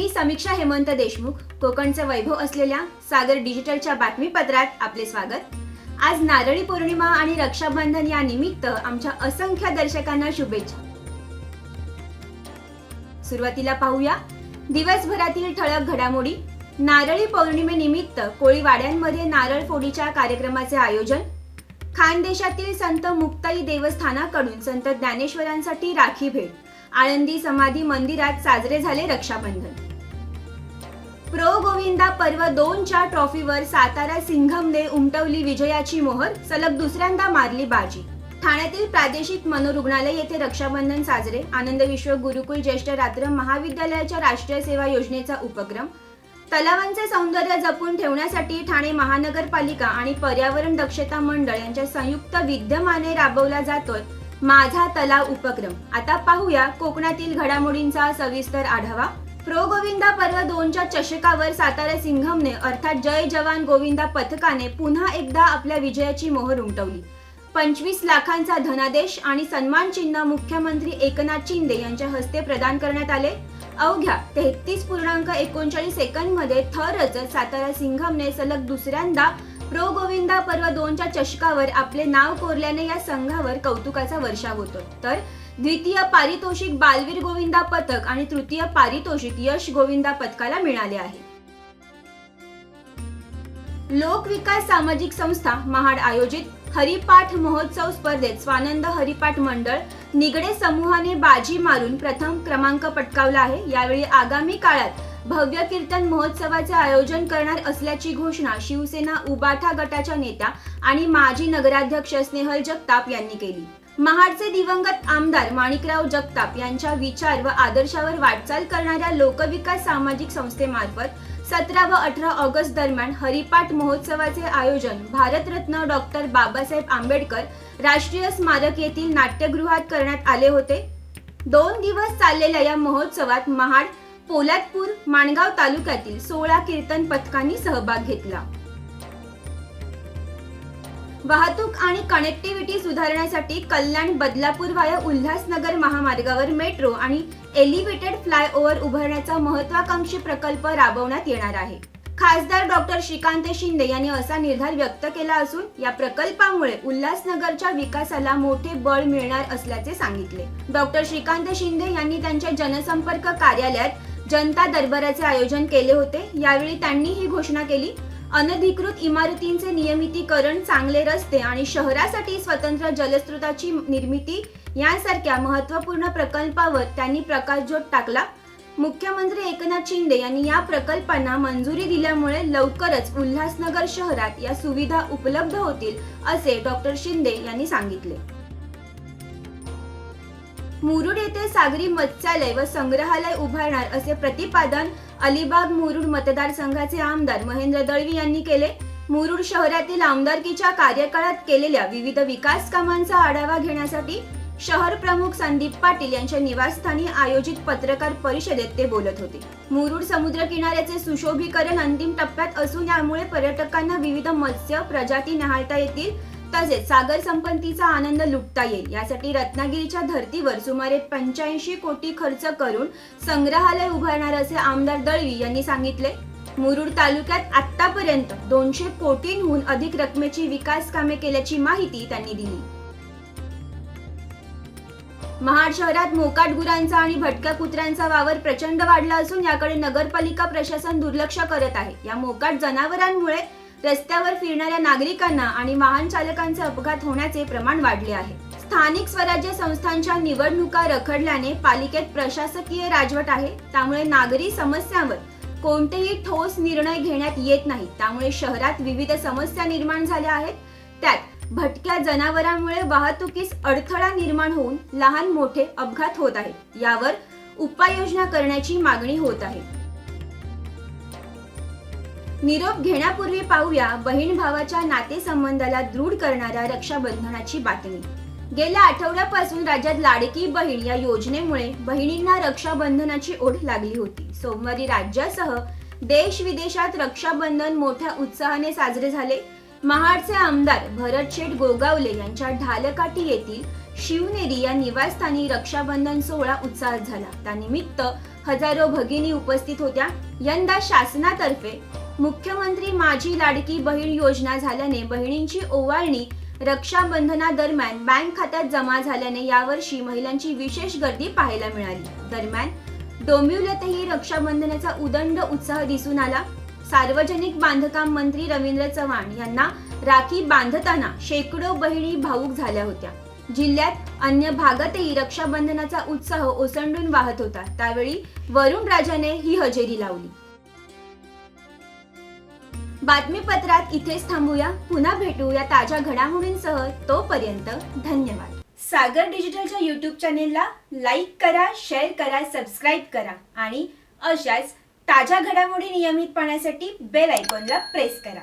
मी समीक्षा हेमंत देशमुख कोकणचं वैभव असलेल्या सागर डिजिटलच्या बातमीपत्रात आपले स्वागत. आज नारळी पौर्णिमा आणि रक्षाबंधन या निमित्त आमच्या असंख्य दर्शकांना शुभेच्छा. सुरुवातीला पाहूया. दिवसभरातील ठळक घडामोडी. नारळी पौर्णिमेनिमित्त कोळीवाड्यांमध्ये नारळ फोडीच्या कार्यक्रमाचे आयोजन. खानदेशातील संत मुक्ताई देवस्थानाकडून संत ज्ञानेश्वरांसाठी राखी भेट. आळंदी समाधी मंदिरात साजरे झाले रक्षाबंधन. प्रो गोविंदा पर्व दोनच्या ट्रॉफीवर सातारा सिंघमने उमटवली विजयाची मोहर सलग दुसऱ्यांदा मारली बाजी. ठाण्यातील प्रादेशिक मनोरुग्णालय येथे रक्षाबंधन साजरे. आनंद विश्व गुरुकुल ज्येष्ठ रात्र महाविद्यालयाच्या राष्ट्रीय सेवा योजनेचा उपक्रम. तलावांचे सौंदर्य जपून ठेवण्यासाठी ठाणे महानगरपालिका आणि पर्यावरण दक्षता मंडळ यांच्या संयुक्त विद्यमाने राबवला जातोय माझा तलाव उपक्रम. आता पाहूया कोकणातील घडामोडींचा सविस्तर आढावा. प्रो गोविंदा पर्व दोनच्या चषकावर सातारा सिंघमने अर्थात जय जवान गोविंदा पथकाने पुन्हा एकदा आपल्या विजयाची मोहर उमटवली. पंचवीस लाखांचा धनादेश आणि सन्मान चिन्ह मुख्यमंत्री एकनाथ शिंदे यांच्या हस्ते प्रदान करण्यात आले. अवघ्या तेहतीस पूर्णांक एकोणचाळीस सेकंदमध्ये सातारा सिंघमने सलग दुसऱ्यांदा प्रो गोविंदा पर्व दोनच्या चषकावर आपले नाव कोरल्याने या संघावर कौतुकाचा वर्षाव होतो. तर द्वितीय पारितोषिक बालवीर गोविंदा पथक आणि तृतीय पारितोषिक यश गोविंदा पथकाला मिळाले आहे. लोक विकास सामाजिक संस्था महाड आयोजित हरिपाठ महोत्सव स्पर्धेत स्वानंद हरिपाठ मंडळ निगडे समूहाने बाजी मारून प्रथम क्रमांक पटकावला आहे. यावेळी आगामी काळात भव्य कीर्तन महोत्सवाचे आयोजन करणार असल्याची घोषणा शिवसेना उबाठा गटाच्या नेत्या आणि माजी नगराध्यक्ष स्नेहल जगताप यांनी केली. महाडचे दिवंगत आमदार माणिकराव जगताप यांच्या विचार व आदर्शावर वाटचाल करणाऱ्या लोकविकास सामाजिक संस्थेमार्फत सतरा व अठरा ऑगस्ट दरम्यान हरिपाठ महोत्सवाचे आयोजन भारतरत्न डॉक्टर बाबासाहेब आंबेडकर राष्ट्रीय स्मारक येथील नाट्यगृहात करण्यात आले होते. दोन दिवस चाललेल्या या महोत्सवात महाड पोलादपूर माणगाव तालुक्यातील सोळा कीर्तन पथकांनी सहभाग घेतला. वाहतूक आणि कनेक्टिव्हिटी सुधारण्यासाठी कल्याण बदलापूर वाया उल्हासनगर महामार्गावर मेट्रो आणि एलिव्हेटेड फ्लायओव्हर उभारण्याचा महत्वाकांक्षी प्रकल्प राबवण्यात येणार आहे. खासदार डॉक्टर श्रीकांत शिंदे यांनी असा निर्धार व्यक्त केला असून या प्रकल्पामुळे उल्हासनगरच्या विकासाला मोठे बळ मिळणार असल्याचे सांगितले. डॉक्टर श्रीकांत शिंदे यांनी त्यांच्या जनसंपर्क कार्यालयात जनता दरबाराचे आयोजन केले होते. यावेळी त्यांनी ही घोषणा केली अनधिकृत इमारतींचे नियमितीकरण चांगले रस्ते आणि शहरासाठी स्वतंत्र जलस्रोताची निर्मिती यांसारख्या महत्त्वपूर्ण प्रकल्पावर त्यांनी प्रकाशझोत टाकला. मुख्यमंत्री एकनाथ शिंदे यांनी या प्रकल्पांना मंजुरी दिल्यामुळे लवकरच उल्हासनगर शहरात या सुविधा उपलब्ध होतील असे डॉक्टर शिंदे यांनी सांगितले. मुरुड येथे सागरी मत्स्यालय व संग्रहालय उभारणार असे प्रतिपादन अलिबाग मुरुड मतदारसंघाचे आमदार महेंद्र दळवी यांनी केले. मुरुड शहरातील आमदारकीच्या कार्यकाळात केलेल्या विविध विकास कामांचा आढावा घेण्यासाठी शहर प्रमुख संदीप पाटील यांच्या निवासस्थानी आयोजित पत्रकार परिषदेत ते बोलत होते. मुरुड समुद्र किनाऱ्याचे सुशोभीकरण अंतिम टप्प्यात असून यामुळे पर्यटकांना विविध मत्स्य प्रजाती न्याहाळता येतील. तसेच सागर संपत्तीचा आनंद लुटता येईल. यासाठी रत्नागिरीच्या धर्तीवर सुमारे पंच्याऐंशी कोटी खर्च करून संग्रहालय उभारणार असे आमदार दळवी यांनी सांगितले. मुरुड तालुक्यात आतापर्यंत दोनशे कोटींहून अधिक रकमेची विकास कामे केल्याची माहिती त्यांनी दिली. महाड शहरात मोकाट गुरांचा आणि भटक्या कुत्र्यांचा वावर प्रचंड वाढला असून याकडे नगरपालिका प्रशासन दुर्लक्ष करत आहे. या मोकाट जनावरांमुळे रस्त्यावर फिरणाऱ्या नागरिकांना आणि वाहन चालकांचे अपघात होण्याचे प्रमाण वाढले आहे. स्थानिक स्वराज्य संस्थांच्या निवडणुका रखडल्याने पालिकेत प्रशासकीय राजवट आहे. त्यामुळे नागरी समस्यांवर कोणतेही ठोस निर्णय घेण्यात येत नाही. त्यामुळे शहरात विविध समस्या निर्माण झाल्या आहेत. त्यात भटक्या जनावरांमुळे वाहतुकीस अडथळा निर्माण होऊन लहान मोठे अपघात होत आहेत. यावर उपाययोजना करण्याची मागणी होत आहे. निरोप घेण्यापूर्वी पाहूया बहीण भावाच्या नातेसंबंधाला दृढ करणाऱ्या रक्षाबंधनाची बातमी. गेल्या आठवड्यापासून राज्यात लाडकी बहीण या योजनेमुळे बहिणींना रक्षाबंधनाची ओढ लागली होती. सोमवारी राज्यासह देश विदेशात रक्षाबंधन मोठ्या उत्साहाने साजरे झाले. महाडचे आमदार भरत शेठ गोगावले यांच्या ढालकाठी येथील शिवनेरी या निवासस्थानी रक्षाबंधन सोहळा उत्साहात झाला. त्यानिमित्त हजारो भगिनी उपस्थित होत्या. यंदा शासनातर्फे मुख्यमंत्री माझी लाडकी बहीण योजना झाल्याने बहिणींची ओवाळणी रक्षाबंधनादरम्यान बँक खात्यात जमा झाल्याने यावर्षी महिलांची विशेष गर्दी पाहायला मिळाली. दरम्यान डोंबिवल्यातही रक्षाबंधनाचा उदंड उत्साह दिसून आला. सार्वजनिक बांधकाम मंत्री रवींद्र चव्हाण यांना राखी बांधताना शेकडो बहिणी भाऊक झाल्या होत्या. जिल्ह्यात अन्य भागातही रक्षाबंधनाचा उत्साह ओसंडून वाहत होता. त्यावेळी वरुण राजाने ही हजेरी लावली. बातमीपत्रात इथेच थांबूया. पुन्हा भेटू या ताज्या घडामोडींसह तोपर्यंत धन्यवाद. सागर डिजिटलच्या यूट्यूब चॅनेलला लाईक करा शेअर करा सबस्क्राईब करा आणि अशाच ताज्या घडामोडी नियमित पाहण्यासाठी बेल आयकॉनला प्रेस करा.